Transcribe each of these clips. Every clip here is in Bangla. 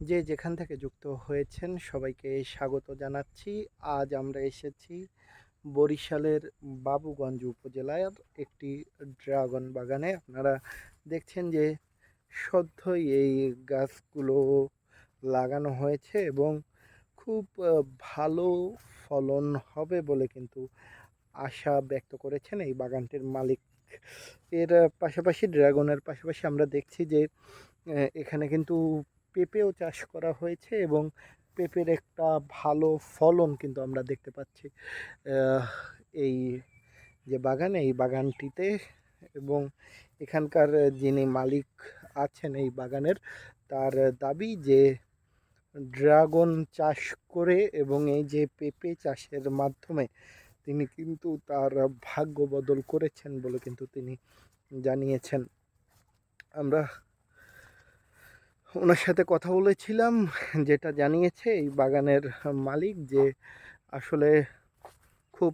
যে যেখান থেকে যুক্ত হয়েছেন সবাইকে স্বাগত জানাচ্ছি। আজ আমরা এসেছি বরিশালের বাবুগঞ্জ উপজেলার একটি ড্রাগন বাগানে। আপনারা দেখছেন যে সদ্যই এই গাছগুলো লাগানো হয়েছে এবং খুব ভালো ফলন হবে বলে কিন্তু আশা ব্যক্ত করেছেন এই বাগানটির মালিক। এর পাশাপাশি, ড্রাগনের পাশাপাশি আমরা দেখছি যে এখানে কিন্তু পেঁপেও চাষ করা হয়েছে এবং পেঁপের একটা ভালো ফলন কিন্তু আমরা দেখতে পাচ্ছি এই যে বাগান, এই বাগানটিতে এবং এখানকার যিনি মালিক আছেন এই বাগানের, তার দাবি যে ড্রাগন চাষ করে এবং এই যে পেঁপে চাষের মাধ্যমে তিনি কিন্তু তার ভাগ্য বদল করেছেন বলে কিন্তু তিনি জানিয়েছেন। আমরা ওনার সাথে কথা বলেছিলাম, যেটা জানিয়েছে এই বাগানের মালিক যে আসলে খুব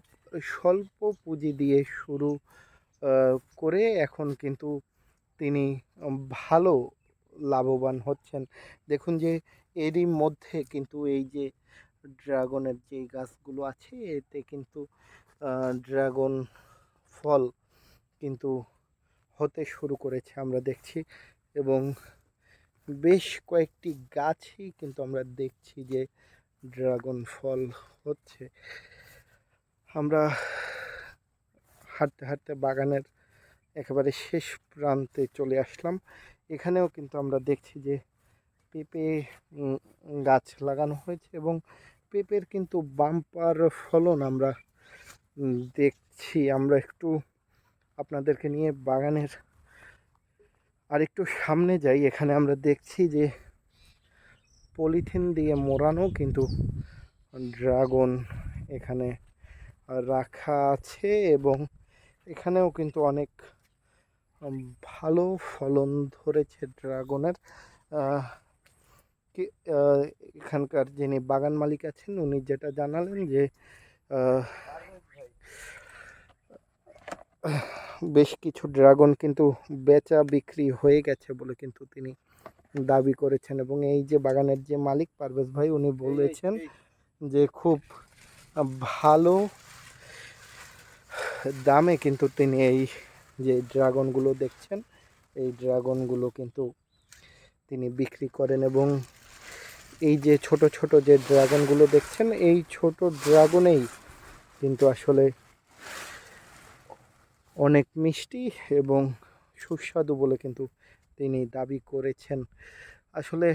স্বল্প পুঁজি দিয়ে শুরু করে এখন কিন্তু তিনি ভালো লাভবান হচ্ছেন। দেখুন যে এরই মধ্যে কিন্তু এই যে ড্রাগনের যে গাছগুলো আছে, এতে কিন্তু ড্রাগন ফল কিন্তু হতে শুরু করেছে, আমরা দেখছি। এবং বেশ কয়েকটি গাছই কিন্তু আমরা দেখছি যে ড্রাগন ফল হচ্ছে। আমরা হাঁটতে হাঁটতে বাগানের একেবারে শেষ প্রান্তে চলে আসলাম। এখানেও কিন্তু আমরা দেখছি যে পেঁপে গাছ লাগানো হয়েছে এবং পেঁপের কিন্তু বাম্পার ফলন আমরা দেখছি। আমরা একটু আপনাদেরকে নিয়ে বাগানের আর একটু সামনে যাই, এখানে আমরা দেখছি যে পলিথিন দিয়ে মোড়ানো কিন্তু ড্রাগন এখানে রাখা আছে এবং এখানেও কিন্তু অনেক ভালো ফলন ধরেছে ড্রাগনের। এখানকার যিনি বাগান মালিক আছেন, উনি যেটা জানালেন যে বেশ কিছু ড্রাগন কিন্তু বেচা বিক্রি হয়ে গেছে বলে কিন্তু তিনি দাবি করেছেন। এবং এই যে বাগানের যে মালিক পারভেজ ভাই উনি বলেছেন যে খুব ভালো দামে কিন্তু তিনি এই যে ড্রাগনগুলো দেখছেন এই ড্রাগনগুলো কিন্তু তিনি বিক্রি করেন। এবং এই যে ছোট ছোট যে ড্রাগনগুলো দেখছেন এই ছোট ড্রাগনেই কিন্তু আসলে অনেক মিষ্টি এবং সুস্বাদু বলে কিন্তু তিনি দাবি করেছেন। আসলে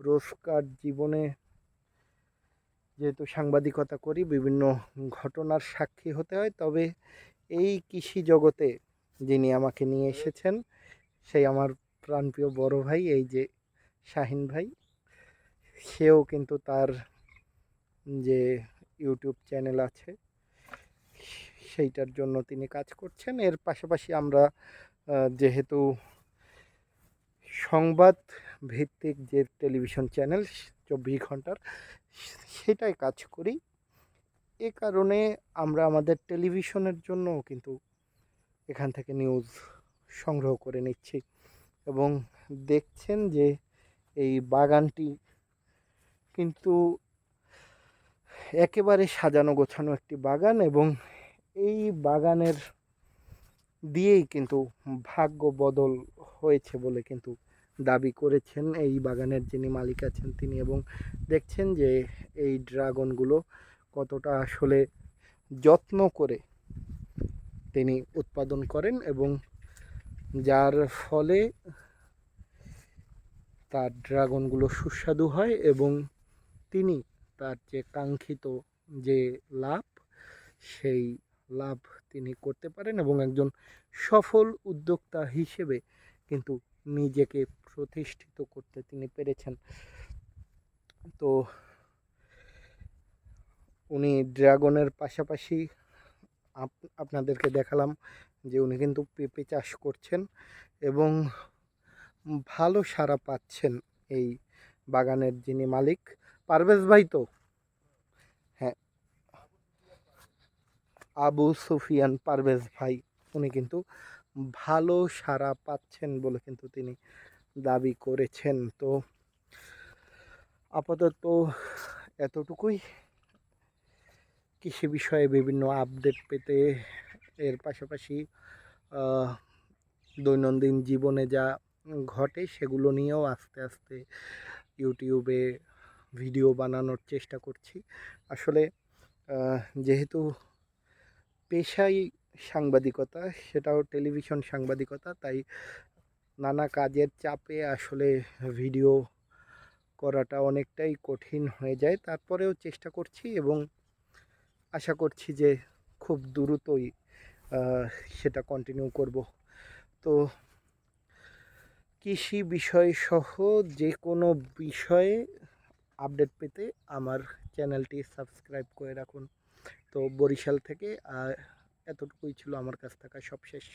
রোজকার জীবনে যেহেতু সাংবাদিকতা করি, বিভিন্ন ঘটনার সাক্ষী হতে হয়, তবে এই কৃষি জগতে যিনি আমাকে নিয়ে এসেছেন, সেই আমার প্রাণপ্রিয় বড় ভাই, এই যে শাহিন ভাই, সেও কিন্তু তার যে ইউটিউব চ্যানেল আছে সেইটার জন্য তিনি কাজ করছেন। এর পাশাপাশি আমরা যেহেতু সংবাদ ভিত্তিক যে টেলিভিশন চ্যানেল, চব্বিশ ঘণ্টার সেটাই কাজ করি। এ কারণে আমরা আমাদের টেলিভিশনের জন্যও কিন্তু এখান থেকে নিউজ সংগ্রহ করে নিচ্ছি এবং দেখছেন যে এই বাগানটি কিন্তু একেবারে সাজানো গোছানো একটি বাগান এবং এই বাগানের দিয়েই কিন্তু ভাগ্য বদল হয়েছে বলে কিন্তু দাবি করেছেন এই বাগানের যিনি মালিক আছেন তিনি এবং দেখছেন যে এই ড্রাগনগুলো কতটা আসলে যত্ন করে তিনি উৎপাদন করেন এবং যার ফলে তার ড্রাগনগুলো সুস্বাদু হয় এবং তিনি তার যে কাঙ্ক্ষিত যে লাভ, সেই লাভ তিনি করতে পারেন এবং একজন সফল উদ্যোক্তা হিসেবে কিন্তু নিজেকে প্রতিষ্ঠিত করতে তিনি পেরেছেন। তো উনি ড্রাগনের পাশাপাশি আপ- আপনাদেরকে দেখালাম যে উনি কিন্তু পেঁপে চাষ করছেন এবং ভালো সাড়া পাচ্ছেন এই বাগানের যিনি মালিক, পারভেজ ভাই তো। আবু সুফিয়ান পারভেজ ভাই, উনি কিন্তু ভালো সাড়া পাচ্ছেন বলে কিন্তু তিনি দাবি করেছেন। তো আপাতত এতটুকুই। কৃষি বিষয়ে বিভিন্ন আপডেট পেতে এর পাশাপাশি দৈনন্দিন জীবনে যা ঘটে সেগুলো নিয়েও আস্তে আস্তে ইউটিউবে ভিডিও বানানোর চেষ্টা করছি। আসলে যেহেতু পেশাই সাংবাদিকতা, সেটাও টেলিভিশন সাংবাদিকতা, তাই নানা কাজের চাপে আসলে ভিডিও করাটা অনেকটাই কঠিন হয়ে যায়। তারপরেও চেষ্টা করছি এবং আশা করছি যে খুব দ্রুতই সেটা কন্টিনিউ করব। তো কৃষি বিষয় সহ যে কোনো বিষয়ে আপডেট পেতে আমার চ্যানেলটি সাবস্ক্রাইব করে রাখুন। তো বরিশাল থেকে এতটুকুই ছিল আমার কাছ থাকা সবশেষ।